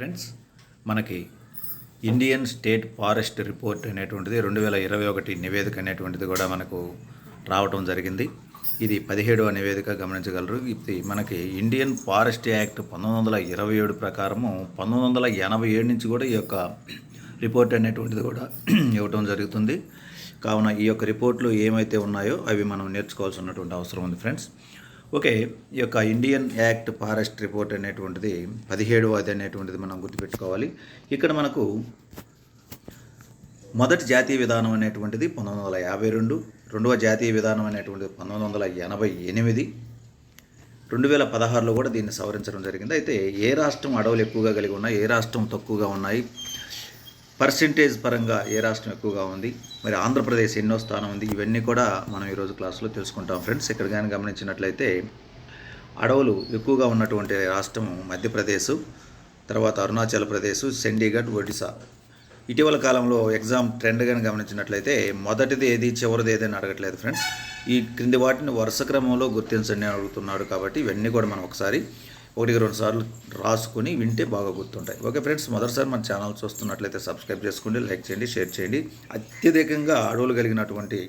Friends మనకి Indian state forest report అనేటువంటిది రెండు వేల ఇరవై ఒకటి నివేదిక అనేటువంటిది కూడా మనకు రావటం జరిగింది. ఇది పదిహేడవ నివేదిక గమనించగలరు. ఇది మనకి ఇండియన్ ఫారెస్ట్ యాక్ట్ పంతొమ్మిది వందల ఇరవై ఏడు ప్రకారము పంతొమ్మిది వందల ఎనభై ఏడు నుంచి కూడా ఈ యొక్క రిపోర్ట్ అనేటువంటిది కూడా ఇవ్వటం జరుగుతుంది. కావున ఈ యొక్క రిపోర్ట్లు ఏమైతే ఉన్నాయో అవి మనం నేర్చుకోవాల్సినటువంటి అవసరం ఉంది ఫ్రెండ్స్. ఓకే ఈ యొక్క ఇండియన్ యాక్ట్ ఫారెస్ట్ రిపోర్ట్ అనేటువంటిది పదిహేడవది అనేటువంటిది మనం గుర్తుపెట్టుకోవాలి. ఇక్కడ మనకు మొదటి జాతీయ విధానం అనేటువంటిది పంతొమ్మిది వందల యాభై రెండు రెండవ జాతీయ విధానం అనేటువంటిది పంతొమ్మిది వందల ఎనభై ఎనిమిది రెండు వేల పదహారులో కూడా దీన్ని సవరించడం జరిగింది. అయితే ఏ రాష్ట్రం అడవులు ఎక్కువగా కలిగి ఉన్నాయి ఏ రాష్ట్రం తక్కువగా ఉన్నాయి పర్సెంటేజ్ పరంగా ఏ రాష్ట్రం ఎక్కువగా ఉంది మరి ఆంధ్రప్రదేశ్ ఎన్నో స్థానం ఉంది ఇవన్నీ కూడా మనం ఈరోజు క్లాస్లో తెలుసుకుంటాం ఫ్రెండ్స్. ఇక్కడ కానీ గమనించినట్లయితే అడవులు ఎక్కువగా ఉన్నటువంటి రాష్ట్రం మధ్యప్రదేశ్ తర్వాత అరుణాచల్ ప్రదేశ్ చండీగఢ్ ఒడిశా. ఇటీవల కాలంలో ఎగ్జామ్ ట్రెండ్ కానీ గమనించినట్లయితే మొదటిది ఏది చివరిది ఏదని అడగట్లేదు ఫ్రెండ్స్. ఈ క్రింది వాటిని వరుస క్రమంలో గుర్తించండి అడుగుతున్నాడు కాబట్టి ఇవన్నీ కూడా మనం ఒకసారి ఒకటికి రెండు సార్లు రాసుకుని వింటే బాగా గుర్తుంటాయి. ఓకే ఫ్రెండ్స్ మొదటిసారి మన ఛానల్ చూస్తున్నట్లయితే సబ్స్క్రైబ్ చేసుకోండి లైక్ చేయండి షేర్ చేయండి. అత్యధికంగా అడవులు కలిగినటువంటి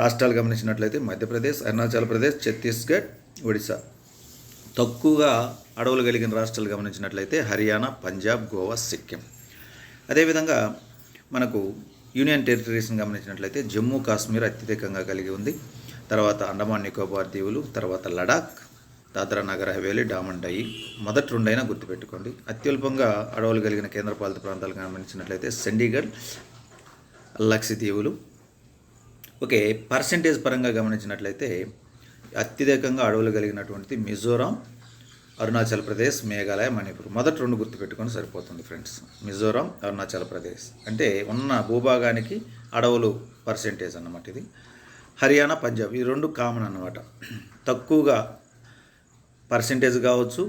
రాష్ట్రాలు గమనించినట్లయితే మధ్యప్రదేశ్ అరుణాచల్ ప్రదేశ్ ఛత్తీస్గఢ్ ఒడిశా. తక్కువగా అడవులు కలిగిన రాష్ట్రాలు గమనించినట్లయితే హర్యానా పంజాబ్ గోవా సిక్కిం. అదేవిధంగా మనకు యూనియన్ టెరిటరీస్ని గమనించినట్లయితే జమ్మూ కాశ్మీర్ అత్యధికంగా కలిగి ఉంది. తర్వాత అండమాన్ నికోబార్ దీవులు తర్వాత లడాక్ దాద్రా నగర్ హవేలీ డామండయి. మొదటి రెండైనా గుర్తుపెట్టుకోండి. అత్యల్పంగా అడవులు కలిగిన కేంద్రపాలిత ప్రాంతాలు గమనించినట్లయితే చండీగఢ్ లక్షద్వీపులు. ఓకే పర్సంటేజ్ పరంగా గమనించినట్లయితే అత్యధికంగా అడవులు కలిగినటువంటి మిజోరాం అరుణాచల్ ప్రదేశ్ మేఘాలయ మణిపూర్. మొదటి రెండు గుర్తుపెట్టుకొని సరిపోతుంది ఫ్రెండ్స్. మిజోరాం అరుణాచల్ ప్రదేశ్. అంటే ఉన్న భూభాగానికి అడవులు పర్సెంటేజ్ అన్నమాట ఇది. హర్యానా పంజాబ్. ఈ రెండు కామన్ అన్నమాట. తక్కువగా పర్సెంటేజ్ కావచ్చు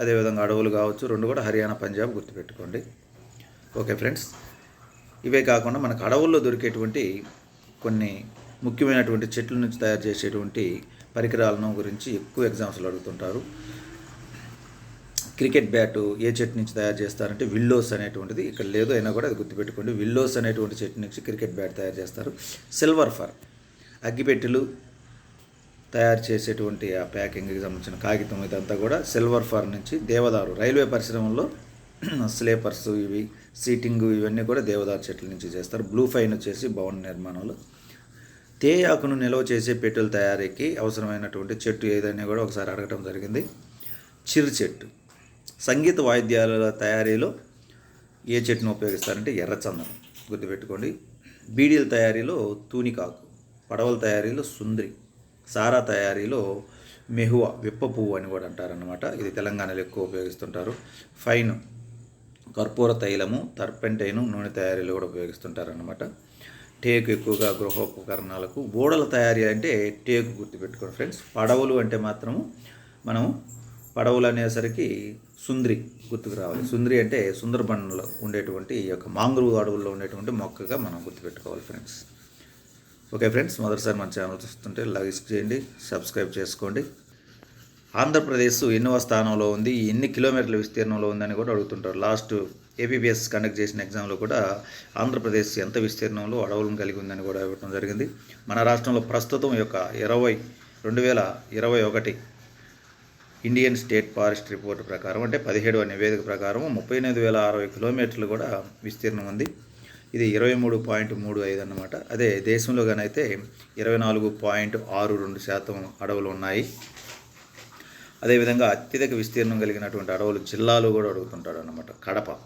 అదేవిధంగా అడవులు కావచ్చు రెండు కూడా హర్యానా పంజాబ్ గుర్తుపెట్టుకోండి. ఓకే ఫ్రెండ్స్ ఇవే కాకుండా మనకు అడవుల్లో దొరికేటువంటి కొన్ని ముఖ్యమైనటువంటి చెట్ల నుంచి తయారు చేసేటువంటి పరికరాలను గురించి ఎక్కువ ఎగ్జామ్స్లో అడుగుతుంటారు. క్రికెట్ బ్యాటు ఏ చెట్టు నుంచి తయారు చేస్తారంటే విల్లోస్ అనేటువంటిది ఇక్కడ లేదు అయినా కూడా అది గుర్తుపెట్టుకోండి. విల్లోస్ అనేటువంటి చెట్టు నుంచి క్రికెట్ బ్యాట్ తయారు చేస్తారు. సిల్వర్ ఫర్ అగ్గిపెట్టెలు తయారు చేసేటువంటి ఆ ప్యాకింగ్కి సంబంధించిన కాగితం ఇదంతా కూడా సిల్వర్ ఫర్ నుంచి దేవదారు రైల్వే పరిశ్రమలో స్లీపర్స్ ఇవి సీటింగ్ ఇవన్నీ కూడా దేవదారు చెట్ల నుంచి చేస్తారు. బ్లూ ఫైన్ వచ్చేసి భవన నిర్మాణంలో. తేయాకును నిల్వ చేసే పెట్టెల తయారీకి అవసరమైనటువంటి చెట్టు ఏదైనా కూడా ఒకసారి అడగటం జరిగింది. చిరు చెట్టు. సంగీత వాయిద్యాల తయారీలో ఏ చెట్టును ఉపయోగిస్తారంటే ఎర్రచందనం గుర్తుపెట్టుకోండి. బీడీల తయారీలో తూనికాకు పడవల తయారీలో సుందరి. సారా తయారీలో మెహువా విప్ప పువ్వు అని కూడా అంటారనమాట ఇది తెలంగాణలో ఎక్కువ ఉపయోగిస్తుంటారు. ఫైన్ కర్పూర తైలము తర్పెంటైను నూనె తయారీలో కూడా ఉపయోగిస్తుంటారనమాట టేకు ఎక్కువగా గృహోపకరణాలకు ఓడల తయారీ అంటే టేకు గుర్తుపెట్టుకోండి ఫ్రెండ్స్. పడవలు అంటే మాత్రము మనం పడవలు అనేసరికి సుంద్రి గుర్తుకు రావాలి. సుంద్రి అంటే సుందరబన్లో ఉండేటువంటి ఈ యొక్క మాంగ్రూ అడవుల్లో ఉండేటువంటి మొక్కగా మనం గుర్తుపెట్టుకోవాలి ఫ్రెండ్స్. ఓకే ఫ్రెండ్స్ మొదటిసారి మన ఛానల్ చూస్తుంటే లైక్ చేయండి సబ్స్క్రైబ్ చేసుకోండి. ఆంధ్రప్రదేశ్ ఎన్నవ స్థానంలో ఉంది ఎన్ని కిలోమీటర్ల విస్తీర్ణంలో ఉందని కూడా అడుగుతుంటారు. లాస్ట్ ఏపీబీఎస్ కండక్ట్ చేసిన ఎగ్జామ్లో కూడా ఆంధ్రప్రదేశ్ ఎంత విస్తీర్ణంలో అడవులను కలిగి ఉందని కూడా ఇవ్వడం జరిగింది. మన రాష్ట్రంలో ప్రస్తుతం యొక్క ఇరవై రెండు వేల ఇరవై ఒకటి ఇండియన్ స్టేట్ ఫారెస్ట్ రిపోర్ట్ ప్రకారం అంటే పదిహేడవ నివేదిక ప్రకారం ముప్పై ఎనిమిది వేల అరవై కిలోమీటర్లు కూడా విస్తీర్ణం ఉంది. ఇది ఇరవై మూడు పాయింట్ మూడు ఐదు అన్నమాట. అదే దేశంలో కానైతే ఇరవై నాలుగు పాయింట్ ఆరు రెండు శాతం అడవులు ఉన్నాయి. అదేవిధంగా అత్యధిక విస్తీర్ణం కలిగినటువంటి అడవులు జిల్లాలు కూడా అడుగుతుంటాడు అనమాట కడప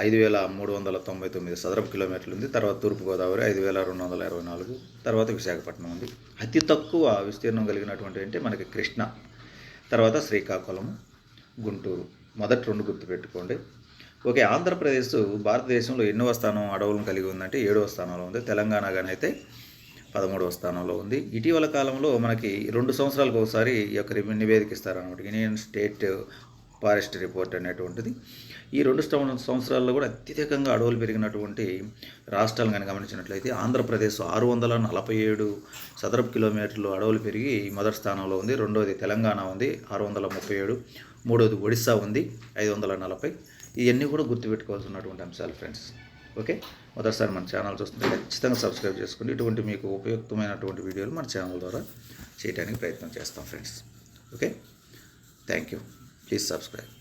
ఐదు వేల మూడు వందల తొంభై తొమ్మిది చదరపు కిలోమీటర్లు ఉంది. తర్వాత తూర్పుగోదావరి ఐదు వేల రెండు వందల ఇరవై నాలుగు తర్వాత విశాఖపట్నం ఉంది. అతి తక్కువ విస్తీర్ణం కలిగినటువంటి అంటే మనకి కృష్ణ తర్వాత శ్రీకాకుళం గుంటూరు. మొదటి రెండు గుర్తుపెట్టుకోండి. ఓకే ఆంధ్రప్రదేశ్ భారతదేశంలో ఎన్నో స్థానం అడవులను కలిగి ఉందంటే ఏడవ స్థానంలో ఉంది. తెలంగాణ కానీ అయితే పదమూడవ స్థానంలో ఉంది. ఇటీవల కాలంలో మనకి రెండు సంవత్సరాలకు ఒకసారి ఈ యొక్క రివ్యూ నివేదిక ఇస్తారనమాట ఇండియన్ స్టేట్ ఫారెస్ట్ రిపోర్ట్ అనేటువంటిది. ఈ రెండు సంవత్సరాల్లో కూడా అత్యధికంగా అడవులు పెరిగినటువంటి రాష్ట్రాలు కానీ గమనించినట్లయితే ఆంధ్రప్రదేశ్ ఆరు వందల నలభై ఏడు చదరపు కిలోమీటర్లు అడవులు పెరిగి మొదటి స్థానంలో ఉంది. రెండవది తెలంగాణ ఉంది. ఆరు వందల ముప్పై ఏడు. మూడవది ఒడిస్సా ఉంది. ఐదు వందల నలభై. ఇవన్నీ కూడా గుర్తుపెట్టుకోవాల్సినటువంటి అంశాలు ఫ్రెండ్స్ ఓకే మొదటిసారి మన ఛానల్ చూస్తుంటే ఖచ్చితంగా సబ్స్క్రైబ్ చేసుకోండి. ఇటువంటి మీకు ఉపయుక్తమైనటువంటి వీడియోలు మన ఛానల్ ద్వారా చేయడానికి ప్రయత్నం చేస్తాం friends okay thank you please subscribe